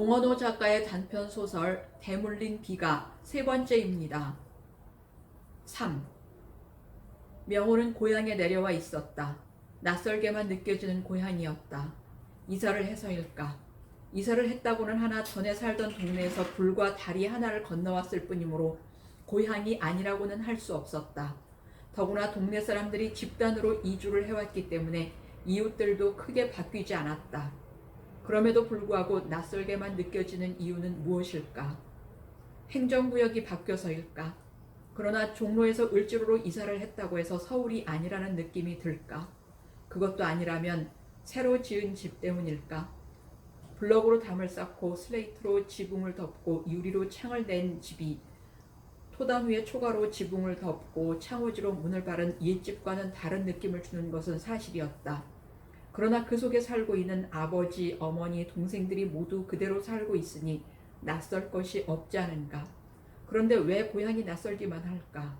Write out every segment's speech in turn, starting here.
공원호 작가의 단편 소설 대물린 비가 세 번째입니다. 3. 명호는 고향에 내려와 있었다. 낯설게만 느껴지는 고향이었다. 이사를 해서일까? 이사를 했다고는 하나 전에 살던 동네에서 불과 다리 하나를 건너왔을 뿐이므로 고향이 아니라고는 할 수 없었다. 더구나 동네 사람들이 집단으로 이주를 해왔기 때문에 이웃들도 크게 바뀌지 않았다. 그럼에도 불구하고 낯설게만 느껴지는 이유는 무엇일까? 행정구역이 바뀌어서일까? 그러나 종로에서 을지로로 이사를 했다고 해서 서울이 아니라는 느낌이 들까? 그것도 아니라면 새로 지은 집 때문일까? 블럭으로 담을 쌓고 슬레이트로 지붕을 덮고 유리로 창을 낸 집이 토담 위에 초가로 지붕을 덮고 창호지로 문을 바른 옛집과는 다른 느낌을 주는 것은 사실이었다. 그러나 그 속에 살고 있는 아버지, 어머니, 동생들이 모두 그대로 살고 있으니 낯설 것이 없지 않은가. 그런데 왜 고향이 낯설기만 할까?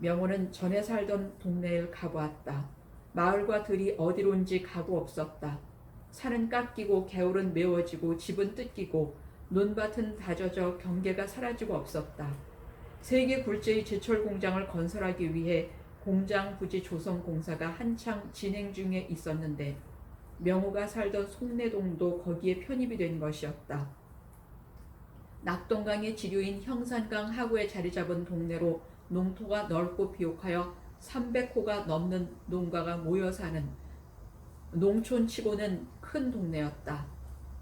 명호는 전에 살던 동네를 가보았다. 마을과 들이 어디론지 가고 없었다. 산은 깎이고 개울은 메워지고 집은 뜯기고 논밭은 다져져 경계가 사라지고 없었다. 세계 굴제의 제철 공장을 건설하기 위해 공장 부지 조성 공사가 한창 진행 중에 있었는데 명호가 살던 송내동도 거기에 편입이 된 것이었다. 낙동강의 지류인 형산강 하구에 자리 잡은 동네로 농토가 넓고 비옥하여 300호가 넘는 농가가 모여 사는 농촌치고는 큰 동네였다.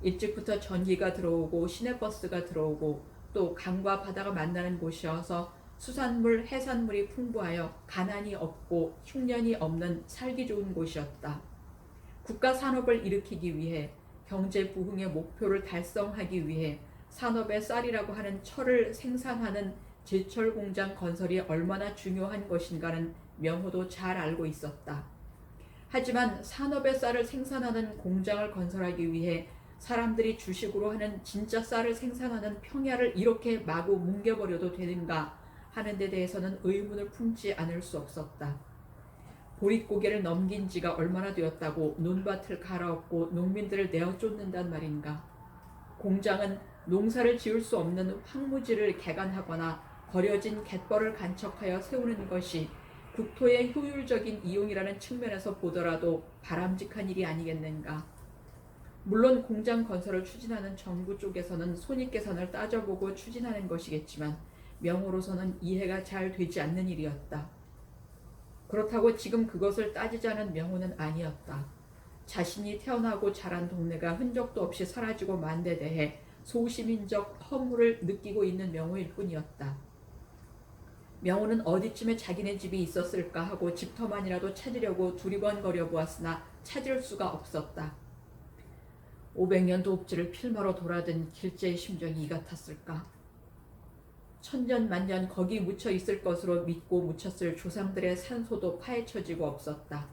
일찍부터 전기가 들어오고 시내버스가 들어오고 또 강과 바다가 만나는 곳이어서 수산물, 해산물이 풍부하여 가난이 없고 흉년이 없는 살기 좋은 곳이었다. 국가 산업을 일으키기 위해 경제 부흥의 목표를 달성하기 위해 산업의 쌀이라고 하는 철을 생산하는 제철 공장 건설이 얼마나 중요한 것인가는 명호도 잘 알고 있었다. 하지만 산업의 쌀을 생산하는 공장을 건설하기 위해 사람들이 주식으로 하는 진짜 쌀을 생산하는 평야를 이렇게 마구 뭉개버려도 되는가 하는 데 대해서는 의문을 품지 않을 수 없었다. 보릿고개를 넘긴 지가 얼마나 되었다고 논밭을 갈아엎고 농민들을 내어 쫓는단 말인가. 공장은 농사를 지을 수 없는 황무지를 개간하거나 버려진 갯벌을 간척하여 세우는 것이 국토의 효율적인 이용이라는 측면에서 보더라도 바람직한 일이 아니겠는가. 물론 공장 건설을 추진하는 정부 쪽에서는 손익 계산을 따져보고 추진하는 것이겠지만 명호로서는 이해가 잘 되지 않는 일이었다. 그렇다고 지금 그것을 따지자는 명호는 아니었다. 자신이 태어나고 자란 동네가 흔적도 없이 사라지고 만데 대해 소시민적 허물을 느끼고 있는 명호일 뿐이었다. 명호는 어디쯤에 자기네 집이 있었을까 하고 집터만이라도 찾으려고 두리번거려 보았으나 찾을 수가 없었다. 500년 도읍지를 필마로 돌아든 길제의 심정이 이 같았을까? 천년 만년 거기 묻혀 있을 것으로 믿고 묻혔을 조상들의 산소도 파헤쳐지고 없었다.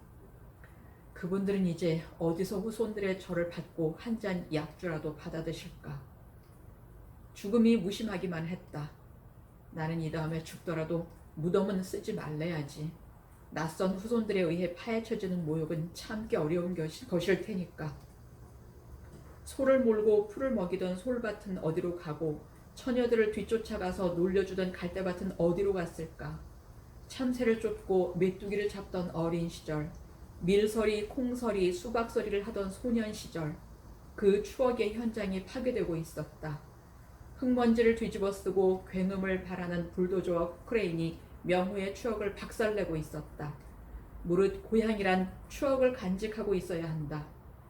그분들은 이제 어디서 후손들의 절을 받고 한 잔 약주라도 받아 드실까? 죽음이 무심하기만 했다. 나는 이 다음에 죽더라도 무덤은 쓰지 말래야지. 낯선 후손들에 의해 파헤쳐지는 모욕은 참기 어려운 것일 테니까. 소를 몰고 풀을 먹이던 솔밭은 어디로 가고 처녀들을 뒤쫓아가서 놀려주던 갈대밭은 어디로 갔을까? 참새를 쫓고 메뚜기를 잡던 어린 시절, 밀서리, 콩서리, 수박서리를 하던 소년 시절, 그 추억의 현장이 파괴되고 있었다. 흙먼지를 뒤집어 쓰고 굉음을 바라는 불도저와 크레인이 명호의 추억을 박살내고 있었다. 무릇 고향이란 추억을 간직하고 있어야 한다.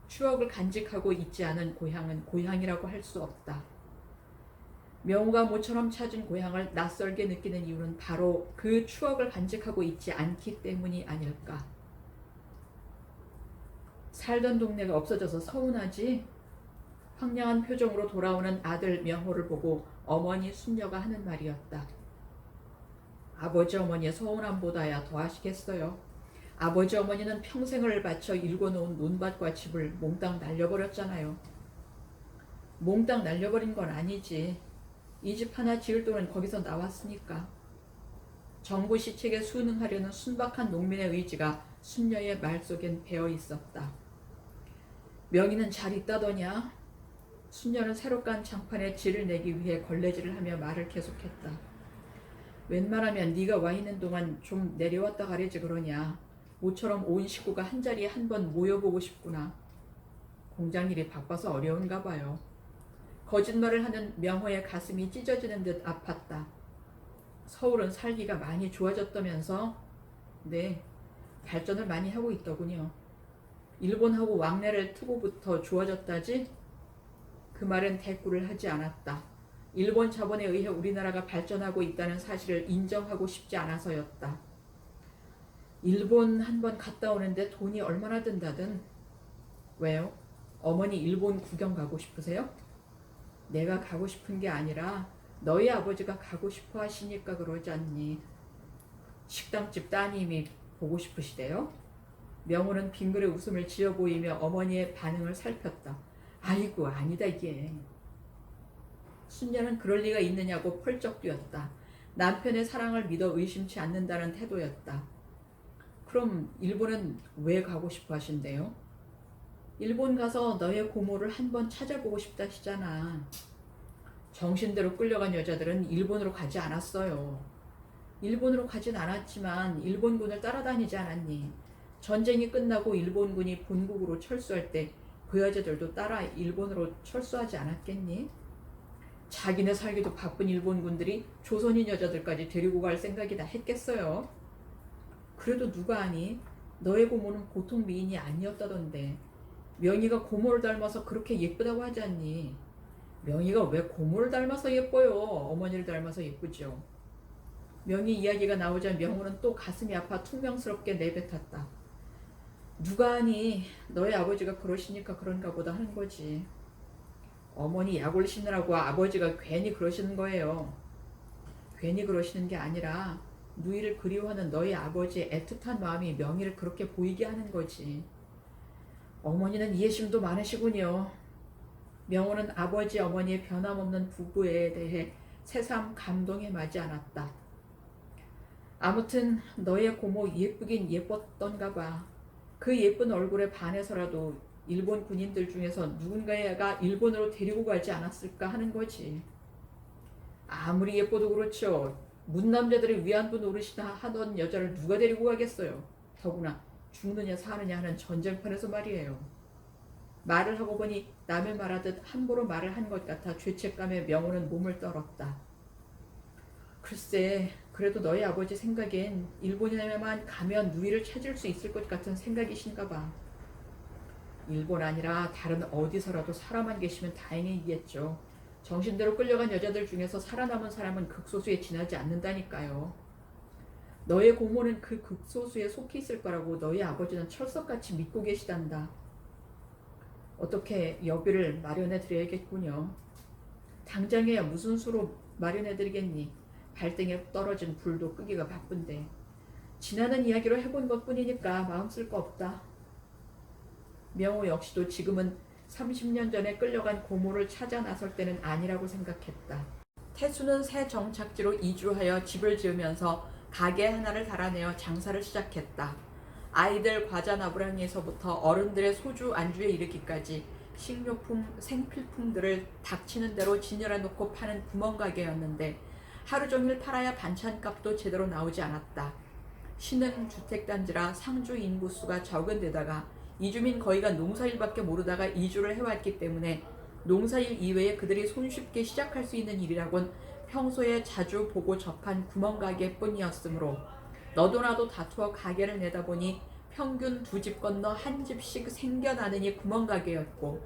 추억을 간직하고 있지 않은 고향은 고향이라고 할 수 없다. 명호가 모처럼 찾은 고향을 낯설게 느끼는 이유는 바로 그 추억을 간직하고 있지 않기 때문이 아닐까. 살던 동네가 없어져서 서운하지? 황량한 표정으로 돌아오는 아들 명호를 보고 어머니 순녀가 하는 말이었다. 아버지 어머니의 서운함보다야 더 하시겠어요. 아버지 어머니는 평생을 바쳐 일궈놓은 논밭과 집을 몽땅 날려버렸잖아요. 몽땅 날려버린 건 아니지. 이 집 하나 지을 돈은 거기서 나왔으니까. 정부 시책에 순응하려는 순박한 농민의 의지가 순녀의 말 속엔 배어 있었다. 명희는 잘 있다더냐? 순녀는 새로 깐 장판에 질을 내기 위해 걸레질을 하며 말을 계속했다. 웬만하면 네가 와 있는 동안 좀 내려왔다 가려지 그러냐. 모처럼 온 식구가 한 자리에 한 번 모여보고 싶구나. 공장 일이 바빠서 어려운가 봐요. 거짓말을 하는 명호의 가슴이 찢어지는 듯 아팠다. 서울은 살기가 많이 좋아졌다면서? 네, 발전을 많이 하고 있더군요. 일본하고 왕래를 트고부터 좋아졌다지? 그 말은 대꾸를 하지 않았다. 일본 자본에 의해 우리나라가 발전하고 있다는 사실을 인정하고 싶지 않아서였다. 일본 한 번 갔다 오는데 돈이 얼마나 든다든. 왜요? 어머니 일본 구경 가고 싶으세요? 내가 가고 싶은 게 아니라 너희 아버지가 가고 싶어 하시니까 그러지 않니? 식당집 따님이 보고 싶으시대요? 명호는 빙그레 웃음을 지어 보이며 어머니의 반응을 살폈다. 아이고 아니다 이게. 순녀는 그럴 리가 있느냐고 펄쩍 뛰었다. 남편의 사랑을 믿어 의심치 않는다는 태도였다. 그럼 일본은 왜 가고 싶어 하신대요? 일본 가서 너의 고모를 한번 찾아보고 싶다 시잖아. 정신대로 끌려간 여자들은 일본으로 가지 않았어요. 일본으로 가진 않았지만 일본군을 따라다니지 않았니? 전쟁이 끝나고 일본군이 본국으로 철수할 때 그 여자들도 따라 일본으로 철수하지 않았겠니? 자기네 살기도 바쁜 일본군들이 조선인 여자들까지 데리고 갈 생각이다 했겠어요. 그래도 누가 아니? 너의 고모는 보통 미인이 아니었다던데. 명희가 고모를 닮아서 그렇게 예쁘다고 하지 않니? 명희가 왜 고모를 닮아서 예뻐요? 어머니를 닮아서 예쁘죠. 명희 이야기가 나오자 명호는 또 가슴이 아파 퉁명스럽게 내뱉었다. 누가 아니 너희 아버지가 그러시니까 그런가 보다 하는 거지. 어머니 약 올리시느라고 아버지가 괜히 그러시는 거예요. 괜히 그러시는 게 아니라 누이를 그리워하는 너희 아버지의 애틋한 마음이 명희를 그렇게 보이게 하는 거지. 어머니는 이해심도 많으시군요. 명호는 아버지 어머니의 변함없는 부부에 대해 새삼 감동에 맞지 않았다. 아무튼 너의 고모 예쁘긴 예뻤던가 봐. 그 예쁜 얼굴에 반해서라도 일본 군인들 중에서 누군가가 일본으로 데리고 가지 않았을까 하는 거지. 아무리 예뻐도 그렇죠. 문남자들의 위안부 노릇이나 하던 여자를 누가 데리고 가겠어요. 더구나 죽느냐 사느냐 하는 전쟁판에서 말이에요. 말을 하고 보니 남의 말하듯 함부로 말을 한 것 같아 죄책감에 명호는 몸을 떨었다. 글쎄, 그래도 너희 아버지 생각엔 일본에만 가면 누이를 찾을 수 있을 것 같은 생각이신가 봐. 일본 아니라 다른 어디서라도 사람만 계시면 다행이겠죠. 정신대로 끌려간 여자들 중에서 살아남은 사람은 극소수에 지나지 않는다니까요. 너의 고모는 그 극소수에 속해 있을 거라고 너희 아버지는 철석같이 믿고 계시단다. 어떻게 여비를 마련해 드려야겠군요. 당장에야 무슨 수로 마련해 드리겠니? 발등에 떨어진 불도 끄기가 바쁜데 지나는 이야기로 해본 것뿐이니까 마음 쓸 거 없다. 명호 역시도 지금은 30년 전에 끌려간 고모를 찾아 나설 때는 아니라고 생각했다. 태수는 새 정착지로 이주하여 집을 지으면서 가게 하나를 달아내어 장사를 시작했다. 아이들 과자 나부랑이에서부터 어른들의 소주 안주에 이르기까지 식료품, 생필품들을 닥치는 대로 진열해 놓고 파는 구멍가게였는데 하루 종일 팔아야 반찬값도 제대로 나오지 않았다. 신흥 주택단지라 상주 인구수가 적은 데다가 이주민 거의가 농사일밖에 모르다가 이주를 해왔기 때문에 농사일 이외에 그들이 손쉽게 시작할 수 있는 일이라곤 평소에 자주 보고 접한 구멍가게 뿐이었으므로 너도 나도 다투어 가게를 내다보니 평균 두 집 건너 한 집씩 생겨나느니 구멍가게였고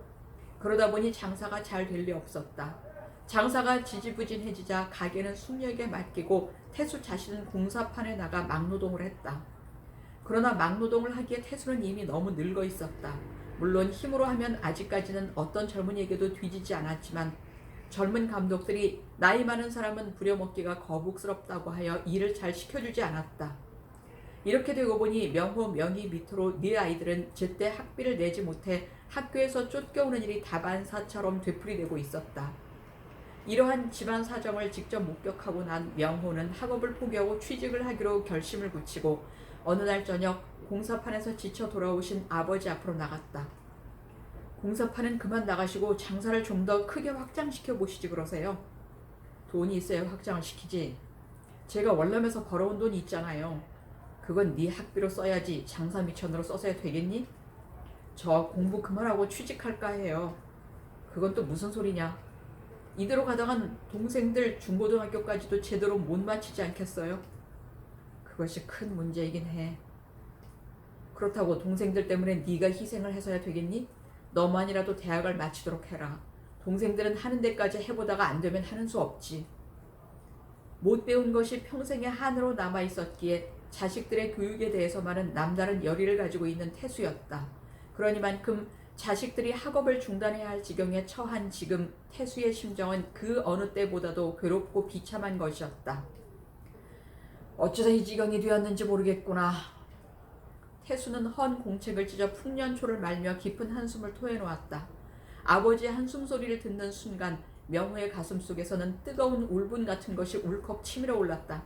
그러다 보니 장사가 잘 될 리 없었다. 장사가 지지부진해지자 가게는 숙녀에게 맡기고 태수 자신은 공사판에 나가 막노동을 했다. 그러나 막노동을 하기에 태수는 이미 너무 늙어 있었다. 물론 힘으로 하면 아직까지는 어떤 젊은이에게도 뒤지지 않았지만 젊은 감독들이 나이 많은 사람은 부려먹기가 거북스럽다고 하여 일을 잘 시켜주지 않았다. 이렇게 되고 보니 명호 명의 밑으로 네 아이들은 제때 학비를 내지 못해 학교에서 쫓겨오는 일이 다반사처럼 되풀이되고 있었다. 이러한 집안 사정을 직접 목격하고 난 명호는 학업을 포기하고 취직을 하기로 결심을 굳히고 어느 날 저녁 공사판에서 지쳐 돌아오신 아버지 앞으로 나갔다. 공사판은 그만 나가시고 장사를 좀 더 크게 확장시켜 보시지 그러세요. 돈이 있어야 확장을 시키지. 제가 월남에서 벌어온 돈이 있잖아요. 그건 네 학비로 써야지 장사 미천으로 써서야 되겠니? 저 공부 그만하고 취직할까 해요. 그건 또 무슨 소리냐? 이대로 가다간 동생들 중고등학교까지도 제대로 못 마치지 않겠어요? 그것이 큰 문제이긴 해. 그렇다고 동생들 때문에 네가 희생을 해서야 되겠니? 너만이라도 대학을 마치도록 해라. 동생들은 하는 데까지 해보다가 안 되면 하는 수 없지. 못 배운 것이 평생의 한으로 남아 있었기에 자식들의 교육에 대해서만은 남다른 열의를 가지고 있는 태수였다. 그러니만큼 자식들이 학업을 중단해야 할 지경에 처한 지금 태수의 심정은 그 어느 때보다도 괴롭고 비참한 것이었다. 어쩌다 이 지경이 되었는지 모르겠구나. 태수는 헌 공책을 찢어 풍년초를 말며 깊은 한숨을 토해놓았다. 아버지의 한숨 소리를 듣는 순간 명호의 가슴 속에서는 뜨거운 울분 같은 것이 울컥 치밀어 올랐다.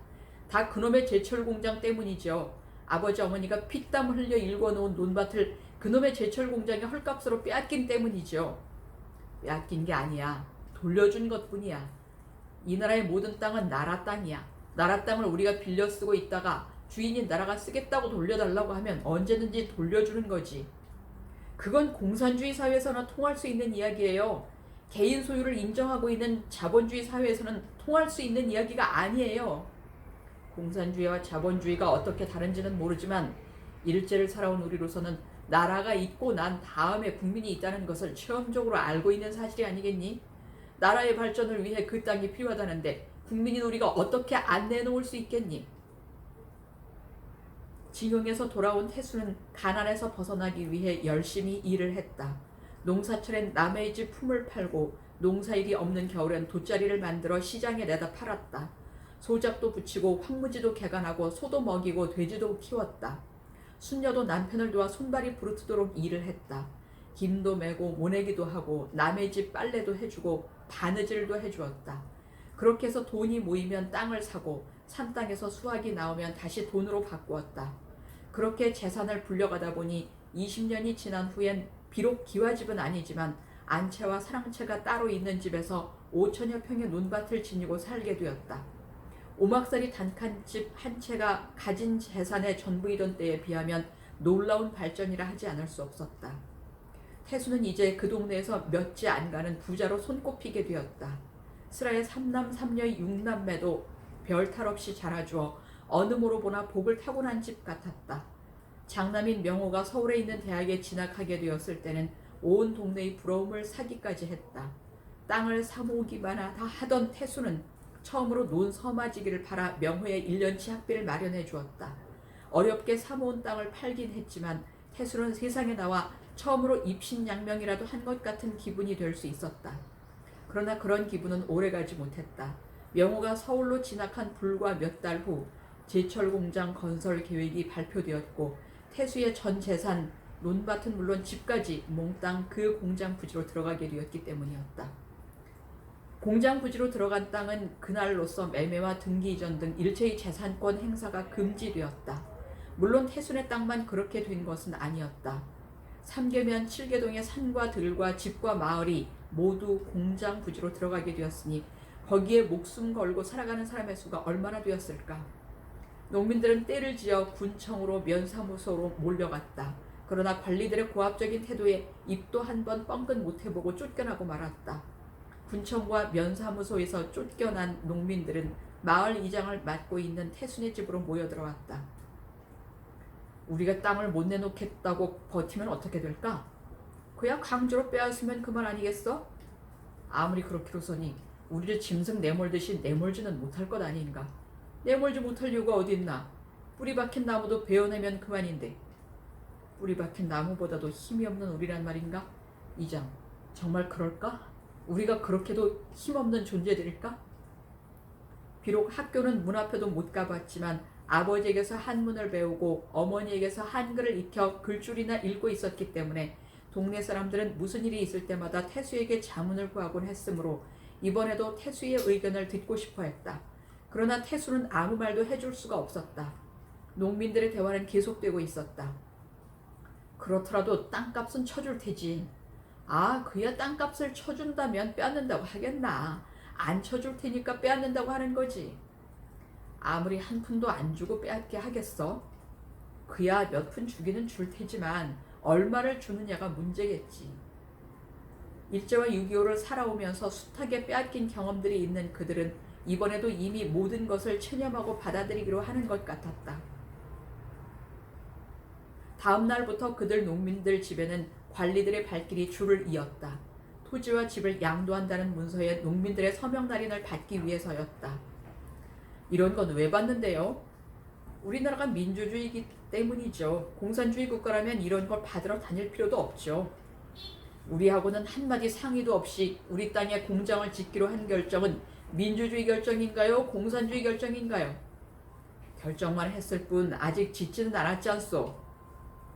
다 그놈의 제철 공장 때문이죠. 아버지 어머니가 피땀 흘려 일궈놓은 논밭을 그놈의 제철 공장이 헐값으로 빼앗긴 때문이죠. 빼앗긴 게 아니야. 돌려준 것뿐이야. 이 나라의 모든 땅은 나라 땅이야. 나라 땅을 우리가 빌려 쓰고 있다가 주인이 나라가 쓰겠다고 돌려달라고 하면 언제든지 돌려주는 거지. 그건 공산주의 사회에서나 통할 수 있는 이야기예요. 개인 소유를 인정하고 있는 자본주의 사회에서는 통할 수 있는 이야기가 아니에요. 공산주의와 자본주의가 어떻게 다른지는 모르지만 일제를 살아온 우리로서는 나라가 있고 난 다음에 국민이 있다는 것을 체험적으로 알고 있는 사실이 아니겠니? 나라의 발전을 위해 그 땅이 필요하다는데 국민인 우리가 어떻게 안 내놓을 수 있겠니? 징용에서 돌아온 태수는 가난에서 벗어나기 위해 열심히 일을 했다. 농사철엔 남의 집 품을 팔고 농사일이 없는 겨울엔 돗자리를 만들어 시장에 내다 팔았다. 소작도 붙이고 황무지도 개간하고 소도 먹이고 돼지도 키웠다. 순녀도 남편을 도와 손발이 부르트도록 일을 했다. 김도 메고 모내기도 하고 남의 집 빨래도 해주고 바느질도 해주었다. 그렇게 해서 돈이 모이면 땅을 사고 산 땅에서 수확이 나오면 다시 돈으로 바꾸었다. 그렇게 재산을 불려가다 보니 20년이 지난 후엔 비록 기와집은 아니지만 안채와 사랑채가 따로 있는 집에서 5천여 평의 논밭을 지니고 살게 되었다. 오막살이 단칸 집 한 채가 가진 재산의 전부이던 때에 비하면 놀라운 발전이라 하지 않을 수 없었다. 태수는 이제 그 동네에서 몇지 안 가는 부자로 손꼽히게 되었다. 스라의 삼남 삼녀의 육남매도 별 탈 없이 자라주어 어느 모로 보나 복을 타고난 집 같았다. 장남인 명호가 서울에 있는 대학에 진학하게 되었을 때는 온 동네의 부러움을 사기까지 했다. 땅을 사모으기만 다 하던 태수는 처음으로 논 서마지기를 팔아 명호의 1년치 학비를 마련해 주었다. 어렵게 사모은 땅을 팔긴 했지만 태수는 세상에 나와 처음으로 입신양명이라도 한 것 같은 기분이 될 수 있었다. 그러나 그런 기분은 오래가지 못했다. 명호가 서울로 진학한 불과 몇 달 후 제철 공장 건설 계획이 발표되었고 태수의 전 재산, 논밭은 물론 집까지 몽땅 그 공장 부지로 들어가게 되었기 때문이었다. 공장 부지로 들어간 땅은 그날로서 매매와 등기 이전 등 일체의 재산권 행사가 금지되었다. 물론 태순의 땅만 그렇게 된 것은 아니었다. 삼계면 칠계동의 산과 들과 집과 마을이 모두 공장 부지로 들어가게 되었으니 거기에 목숨 걸고 살아가는 사람의 수가 얼마나 되었을까? 농민들은 때를 지어 군청으로 면사무소로 몰려갔다. 그러나 관리들의 고압적인 태도에 입도 한 번 뻥끗 못 해보고 쫓겨나고 말았다. 군청과 면사무소에서 쫓겨난 농민들은 마을 이장을 맡고 있는 태순의 집으로 모여들어왔다. 우리가 땅을 못 내놓겠다고 버티면 어떻게 될까? 그야 강제로 빼앗으면 그만 아니겠어? 아무리 그렇기로서니 우리를 짐승 내몰듯이 내몰지는 못할 것 아닌가? 내몰지 못할 이유가 어디 있나? 뿌리 박힌 나무도 베어내면 그만인데 뿌리 박힌 나무보다도 힘이 없는 우리란 말인가? 이장 정말 그럴까? 우리가 그렇게도 힘없는 존재들일까? 비록 학교는 문 앞에도 못 가봤지만 아버지에게서 한문을 배우고 어머니에게서 한글을 익혀 글줄이나 읽고 있었기 때문에 동네 사람들은 무슨 일이 있을 때마다 태수에게 자문을 구하곤 했으므로 이번에도 태수의 의견을 듣고 싶어 했다. 그러나 태수는 아무 말도 해줄 수가 없었다. 농민들의 대화는 계속되고 있었다. 그렇더라도 땅값은 쳐줄 테지. 아, 그야 땅값을 쳐준다면 빼앗는다고 하겠나. 안 쳐줄 테니까 빼앗는다고 하는 거지. 아무리 한 푼도 안 주고 빼앗게 하겠어? 그야 몇 푼 주기는 줄 테지만 얼마를 주느냐가 문제겠지. 일제와 6.25를 살아오면서 숱하게 빼앗긴 경험들이 있는 그들은 이번에도 이미 모든 것을 체념하고 받아들이기로 하는 것 같았다. 다음 날부터 그들 농민들 집에는 관리들의 발길이 줄을 이었다. 토지와 집을 양도한다는 문서에 농민들의 서명 날인을 받기 위해서였다. 이런 건 왜 받는데요? 우리나라가 민주주의이기 때문이죠. 공산주의 국가라면 이런 걸 받으러 다닐 필요도 없죠. 우리하고는 한마디 상의도 없이 우리 땅에 공장을 짓기로 한 결정은 민주주의 결정인가요? 공산주의 결정인가요? 결정만 했을 뿐 아직 짓지는 않았지 않소?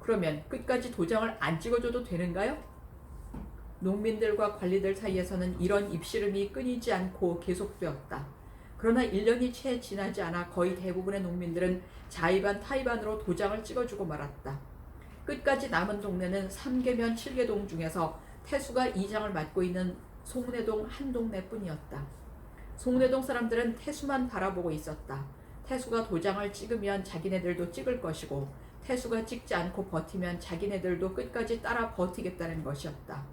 그러면 끝까지 도장을 안 찍어줘도 되는가요? 농민들과 관리들 사이에서는 이런 입씨름이 끊이지 않고 계속되었다. 그러나 1년이 채 지나지 않아 거의 대부분의 농민들은 자의반 타의반으로 도장을 찍어주고 말았다. 끝까지 남은 동네는 3개면 7개 동 중에서 태수가 이장을 맡고 있는 송내동 한 동네뿐이었다. 송내동 사람들은 태수만 바라보고 있었다. 태수가 도장을 찍으면 자기네들도 찍을 것이고 태수가 찍지 않고 버티면 자기네들도 끝까지 따라 버티겠다는 것이었다.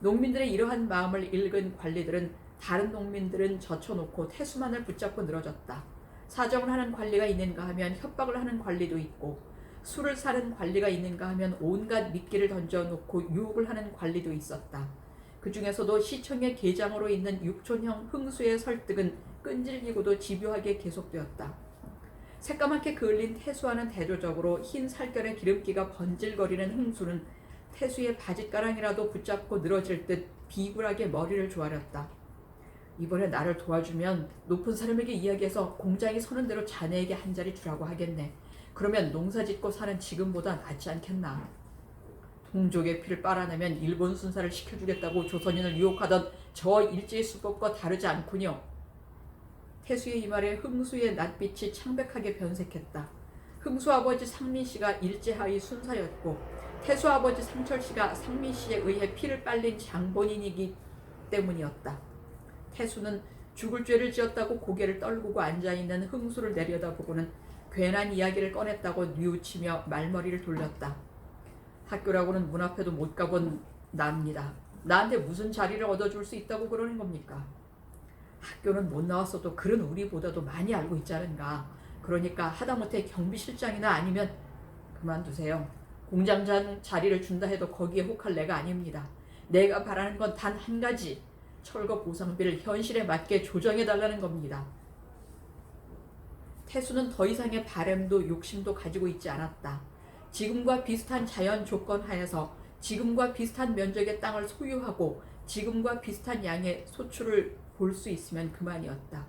농민들의 이러한 마음을 읽은 관리들은 다른 농민들은 젖혀놓고 태수만을 붙잡고 늘어졌다. 사정을 하는 관리가 있는가 하면 협박을 하는 관리도 있고 술을 사는 관리가 있는가 하면 온갖 미끼를 던져놓고 유혹을 하는 관리도 있었다. 그 중에서도 시청의 계장으로 있는 육촌형 흥수의 설득은 끈질기고도 집요하게 계속되었다. 새까맣게 그을린 태수와는 대조적으로 흰 살결의 기름기가 번질거리는 흥수는 태수의 바짓가랑이라도 붙잡고 늘어질 듯 비굴하게 머리를 조아렸다. 이번에 나를 도와주면 높은 사람에게 이야기해서 공장이 서는 대로 자네에게 한 자리 주라고 하겠네. 그러면 농사 짓고 사는 지금보다 낫지 않겠나. 동족의 피를 빨아내면 일본 순사를 시켜주겠다고 조선인을 유혹하던 저 일제의 수법과 다르지 않군요. 태수의 이 말에 흥수의 낯빛이 창백하게 변색했다. 흥수 아버지 상민 씨가 일제하의 순사였고 태수 아버지 상철 씨가 상민 씨에 의해 피를 빨린 장본인이기 때문이었다. 태수는 죽을 죄를 지었다고 고개를 떨구고 앉아 있는 흥수를 내려다보고는 괜한 이야기를 꺼냈다고 뉘우치며 말머리를 돌렸다. 학교라고는 문 앞에도 못 가본 납니다. 나한테 무슨 자리를 얻어줄 수 있다고 그러는 겁니까? 학교는 못 나왔어도 글은 우리보다도 많이 알고 있지 않은가. 그러니까 하다못해 경비실장이나 아니면 그만두세요. 공장장 자리를 준다 해도 거기에 혹할 내가 아닙니다. 내가 바라는 건 단 한 가지. 철거 보상비를 현실에 맞게 조정해 달라는 겁니다. 태수는 더 이상의 바램도 욕심도 가지고 있지 않았다. 지금과 비슷한 자연 조건 하에서 지금과 비슷한 면적의 땅을 소유하고 지금과 비슷한 양의 소출을 볼 수 있으면 그만이었다.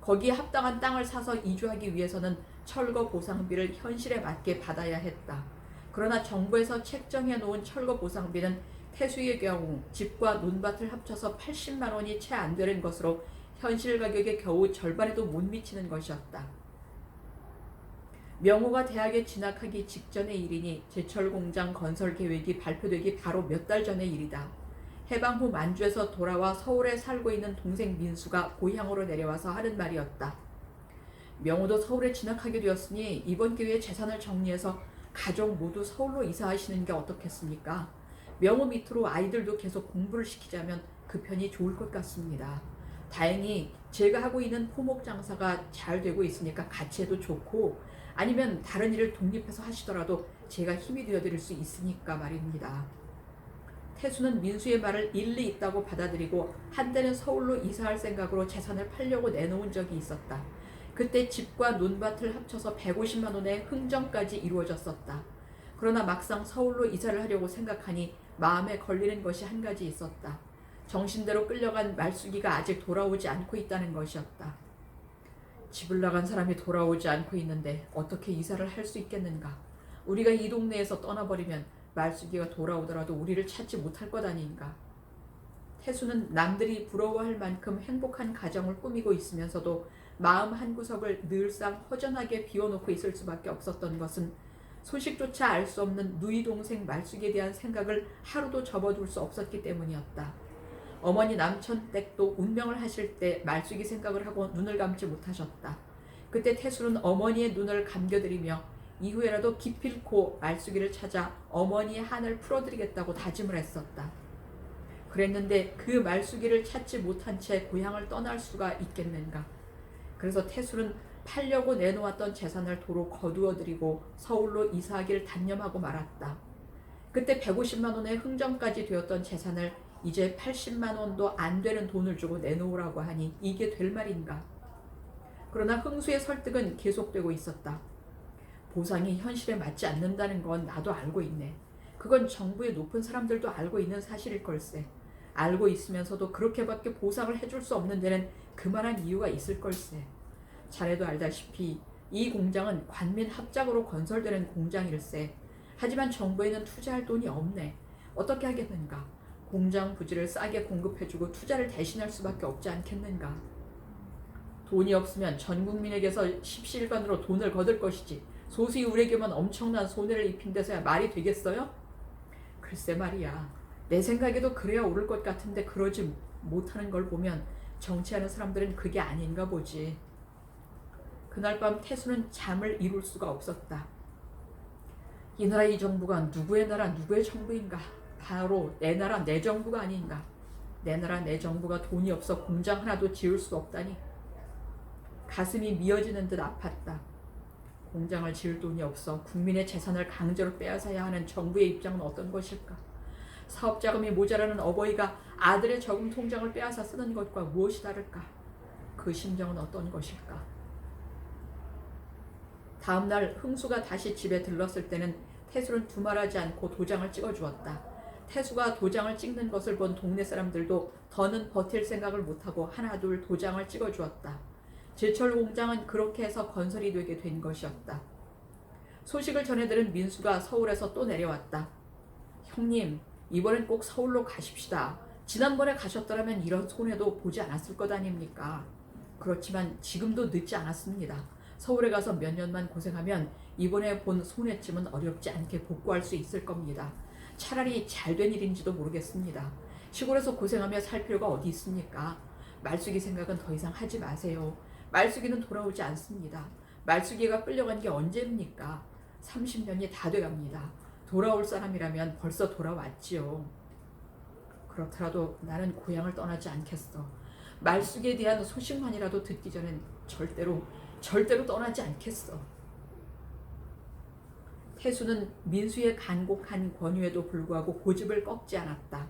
거기에 합당한 땅을 사서 이주하기 위해서는 철거 보상비를 현실에 맞게 받아야 했다. 그러나 정부에서 책정해 놓은 철거 보상비는 태수의 경우 집과 논밭을 합쳐서 80만 원이 채 안 되는 것으로 현실 가격의 겨우 절반에도 못 미치는 것이었다. 명호가 대학에 진학하기 직전의 일이니 제철 공장 건설 계획이 발표되기 바로 몇 달 전의 일이다. 해방 후 만주에서 돌아와 서울에 살고 있는 동생 민수가 고향으로 내려와서 하는 말이었다. 명호도 서울에 진학하게 되었으니 이번 기회에 재산을 정리해서 가족 모두 서울로 이사하시는 게 어떻겠습니까? 명호 밑으로 아이들도 계속 공부를 시키자면 그 편이 좋을 것 같습니다. 다행히 제가 하고 있는 포목 장사가 잘 되고 있으니까 같이 해도 좋고 아니면 다른 일을 독립해서 하시더라도 제가 힘이 되어드릴 수 있으니까 말입니다. 태수는 민수의 말을 일리 있다고 받아들이고 한때는 서울로 이사할 생각으로 재산을 팔려고 내놓은 적이 있었다. 그때 집과 논밭을 합쳐서 150만 원의 흥정까지 이루어졌었다. 그러나 막상 서울로 이사를 하려고 생각하니 마음에 걸리는 것이 한 가지 있었다. 정신대로 끌려간 말숙이가 아직 돌아오지 않고 있다는 것이었다. 집을 나간 사람이 돌아오지 않고 있는데 어떻게 이사를 할 수 있겠는가? 우리가 이 동네에서 떠나버리면 말숙이가 돌아오더라도 우리를 찾지 못할 것 아닌가? 태수는 남들이 부러워할 만큼 행복한 가정을 꾸미고 있으면서도 마음 한 구석을 늘상 허전하게 비워놓고 있을 수밖에 없었던 것은 소식조차 알 수 없는 누이 동생 말숙에 대한 생각을 하루도 접어둘 수 없었기 때문이었다. 어머니 남천 댁도 운명을 하실 때 말숙이 생각을 하고 눈을 감지 못하셨다. 그때 태술은 어머니의 눈을 감겨드리며 이후에라도 기필코 말숙이를 찾아 어머니의 한을 풀어드리겠다고 다짐을 했었다. 그랬는데 그 말숙이를 찾지 못한 채 고향을 떠날 수가 있겠는가. 그래서 태술은 팔려고 내놓았던 재산을 도로 거두어들이고 서울로 이사하기를 단념하고 말았다. 그때 150만 원의 흥정까지 되었던 재산을 이제 80만 원도 안 되는 돈을 주고 내놓으라고 하니 이게 될 말인가. 그러나 흥수의 설득은 계속되고 있었다. 보상이 현실에 맞지 않는다는 건 나도 알고 있네. 그건 정부의 높은 사람들도 알고 있는 사실일 걸세. 알고 있으면서도 그렇게밖에 보상을 해줄 수 없는 데는 그만한 이유가 있을 걸세. 자네도 알다시피 이 공장은 관민 합작으로 건설되는 공장일세. 하지만 정부에는 투자할 돈이 없네. 어떻게 하겠는가? 공장 부지를 싸게 공급해주고 투자를 대신할 수밖에 없지 않겠는가? 돈이 없으면 전 국민에게서 십시일반으로 돈을 거둘 것이지 소수의 우리에게만 엄청난 손해를 입힌 데서야 말이 되겠어요? 글쎄 말이야. 내 생각에도 그래야 옳을 것 같은데 그러지 못하는 걸 보면 정치하는 사람들은 그게 아닌가 보지. 그날 밤 태수는 잠을 이룰 수가 없었다. 이 나라 이 정부가 누구의 나라 누구의 정부인가? 바로 내 나라 내 정부가 아닌가? 내 나라 내 정부가 돈이 없어 공장 하나도 지을 수 없다니. 가슴이 미어지는 듯 아팠다. 공장을 지을 돈이 없어 국민의 재산을 강제로 빼앗아야 하는 정부의 입장은 어떤 것일까? 사업 자금이 모자라는 어버이가 아들의 저금 통장을 빼앗아 쓰는 것과 무엇이 다를까? 그 심정은 어떤 것일까? 다음 날 흥수가 다시 집에 들렀을 때는 태수는 두말하지 않고 도장을 찍어 주었다. 태수가 도장을 찍는 것을 본 동네 사람들도 더는 버틸 생각을 못하고 하나둘 도장을 찍어 주었다. 제철 공장은 그렇게 해서 건설이 되게 된 것이었다. 소식을 전해들은 민수가 서울에서 또 내려왔다. 형님, 이번엔 꼭 서울로 가십시다. 지난번에 가셨더라면 이런 손해도 보지 않았을 것 아닙니까? 그렇지만 지금도 늦지 않았습니다. 서울에 가서 몇 년만 고생하면 이번에 본 손해쯤은 어렵지 않게 복구할 수 있을 겁니다. 차라리 잘 된 일인지도 모르겠습니다. 시골에서 고생하며 살 필요가 어디 있습니까? 말숙이 생각은 더 이상 하지 마세요. 말숙이는 돌아오지 않습니다. 말숙이가 끌려간 게 언제입니까? 30년이 다 돼갑니다. 돌아올 사람이라면 벌써 돌아왔지요. 그렇더라도 나는 고향을 떠나지 않겠어. 말숙에 대한 소식만이라도 듣기 전엔 절대로 절대로 떠나지 않겠어. 태수는 민수의 간곡한 권유에도 불구하고 고집을 꺾지 않았다.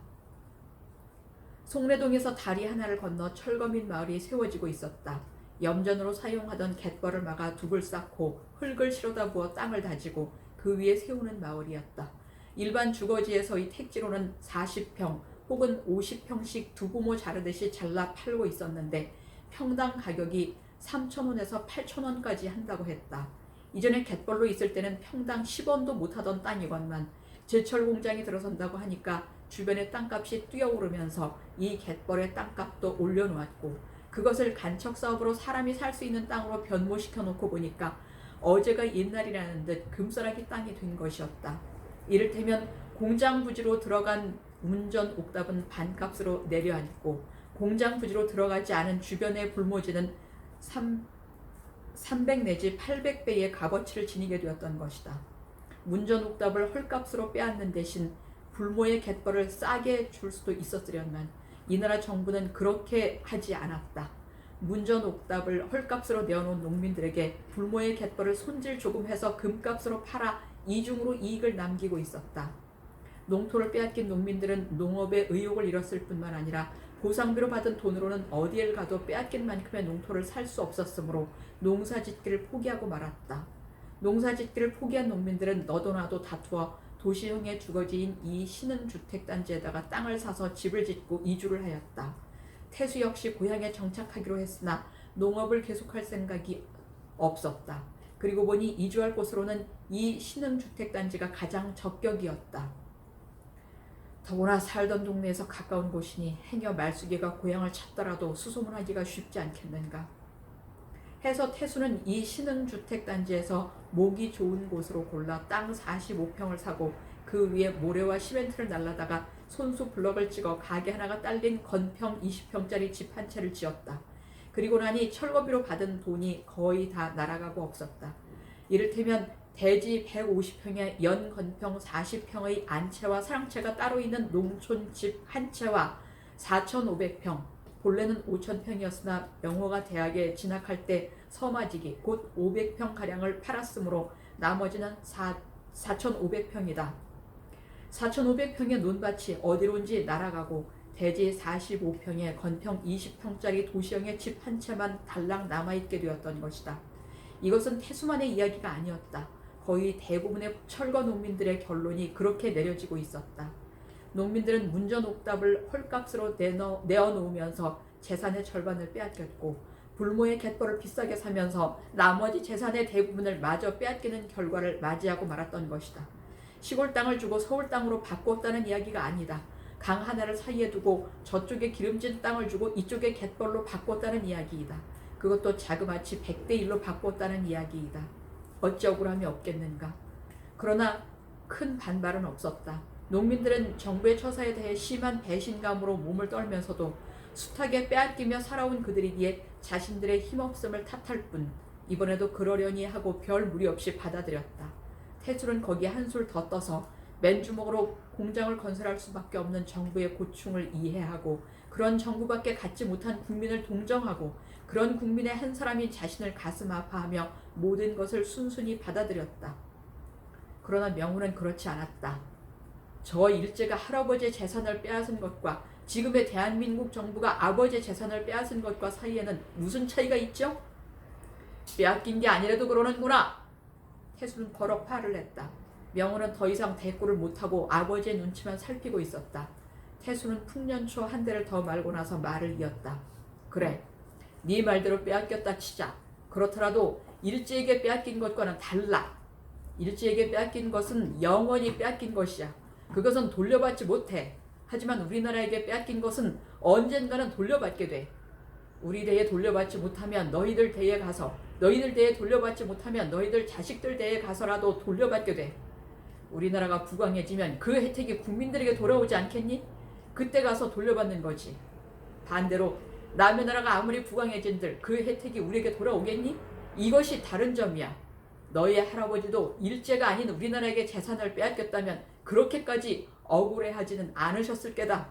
송래동에서 다리 하나를 건너 철거민 마을이 세워지고 있었다. 염전으로 사용하던 갯벌을 막아 둑을 쌓고 흙을 실어다 부어 땅을 다지고 그 위에 세우는 마을이었다. 일반 주거지에서의 택지로는 40평 혹은 50평씩 두부모 자르듯이 잘라 팔고 있었는데 평당 가격이 3천원에서 8천원까지 한다고 했다. 이전에 갯벌로 있을 때는 평당 10원도 못하던 땅이건만 제철 공장이 들어선다고 하니까 주변의 땅값이 뛰어오르면서 이 갯벌의 땅값도 올려놓았고 그것을 간척 사업으로 사람이 살 수 있는 땅으로 변모시켜 놓고 보니까 어제가 옛날이라는 듯 금싸라기 땅이 된 것이었다. 이를테면 공장 부지로 들어간 운전 옥답은 반값으로 내려앉고 공장 부지로 들어가지 않은 주변의 불모지는 3, 300 내지 800배의 값어치를 지니게 되었던 것이다. 문전 옥답을 헐값으로 빼앗는 대신 불모의 갯벌을 싸게 줄 수도 있었으련만 이 나라 정부는 그렇게 하지 않았다. 문전 옥답을 헐값으로 내어놓은 농민들에게 불모의 갯벌을 손질 조금 해서 금값으로 팔아 이중으로 이익을 남기고 있었다. 농토를 빼앗긴 농민들은 농업에 의욕을 잃었을 뿐만 아니라 보상비로 받은 돈으로는 어디를 가도 빼앗긴 만큼의 농토를 살 수 없었으므로 농사짓기를 포기하고 말았다. 농사짓기를 포기한 농민들은 너도나도 다투어 도시형의 주거지인 이 신흥주택단지에다가 땅을 사서 집을 짓고 이주를 하였다. 태수 역시 고향에 정착하기로 했으나 농업을 계속할 생각이 없었다. 그리고 보니 이주할 곳으로는 이 신흥주택단지가 가장 적격이었다. 더구나 살던 동네에서 가까운 곳이니 행여 말숙이가 고향을 찾더라도 수소문하기가 쉽지 않겠는가. 해서 태수는 이 신흥주택단지에서 모기 좋은 곳으로 골라 땅 45평을 사고 그 위에 모래와 시멘트를 날라다가 손수 블럭을 찍어 가게 하나가 딸린 건평 20평짜리 집 한 채를 지었다. 그리고 나니 철거비로 받은 돈이 거의 다 날아가고 없었다. 이를테면 대지 150평에 연 건평 40평의 안채와 사랑채가 따로 있는 농촌 집 한 채와 4,500평, 본래는 5,000평이었으나 명호가 대학에 진학할 때 서마지기 곧 500평 가량을 팔았으므로 나머지는 4, 4,500평이다. 4,500평의 논밭이 어디론지 날아가고 대지 45평에 건평 20평짜리 도시형의 집 한 채만 달랑 남아있게 되었던 것이다. 이것은 태수만의 이야기가 아니었다. 거의 대부분의 철거 농민들의 결론이 그렇게 내려지고 있었다. 농민들은 문전옥답을 헐값으로 내어놓으면서 재산의 절반을 빼앗겼고 불모의 갯벌을 비싸게 사면서 나머지 재산의 대부분을 마저 빼앗기는 결과를 맞이하고 말았던 것이다. 시골 땅을 주고 서울 땅으로 바꿨다는 이야기가 아니다. 강 하나를 사이에 두고 저쪽에 기름진 땅을 주고 이쪽에 갯벌로 바꿨다는 이야기이다. 그것도 자그마치 100대 1로 바꿨다는 이야기이다. 어찌 억울함이 없겠는가. 그러나 큰 반발은 없었다. 농민들은 정부의 처사에 대해 심한 배신감으로 몸을 떨면서도 숱하게 빼앗기며 살아온 그들이기에 자신들의 힘없음을 탓할 뿐 이번에도 그러려니 하고 별 무리 없이 받아들였다. 태술은 거기에 한술 더 떠서 맨주먹으로 공장을 건설할 수밖에 없는 정부의 고충을 이해하고 그런 정부밖에 갖지 못한 국민을 동정하고 그런 국민의 한 사람이 자신을 가슴 아파하며 모든 것을 순순히 받아들였다. 그러나 명훈은 그렇지 않았다. 저 일제가 할아버지의 재산을 빼앗은 것과 지금의 대한민국 정부가 아버지의 재산을 빼앗은 것과 사이에는 무슨 차이가 있죠? 빼앗긴 게 아니라도 그러는구나. 태수는 버럭 화를 냈다. 명호는 더 이상 대꾸를 못하고 아버지의 눈치만 살피고 있었다. 태수는 풍년초 한 대를 더 말고 나서 말을 이었다. 그래, 네 말대로 빼앗겼다 치자. 그렇더라도 일제에게 빼앗긴 것과는 달라. 일제에게 빼앗긴 것은 영원히 빼앗긴 것이야. 그것은 돌려받지 못해. 하지만 우리나라에게 빼앗긴 것은 언젠가는 돌려받게 돼. 우리 대에 돌려받지 못하면 너희들 대에 가서, 너희들 대에 돌려받지 못하면 너희들 자식들 대에 가서라도 돌려받게 돼. 우리나라가 부강해지면 그 혜택이 국민들에게 돌아오지 않겠니? 그때 가서 돌려받는 거지. 반대로 남의 나라가 아무리 부강해진들 그 혜택이 우리에게 돌아오겠니? 이것이 다른 점이야. 너희 할아버지도 일제가 아닌 우리나라에게 재산을 빼앗겼다면 그렇게까지 억울해하지는 않으셨을 게다.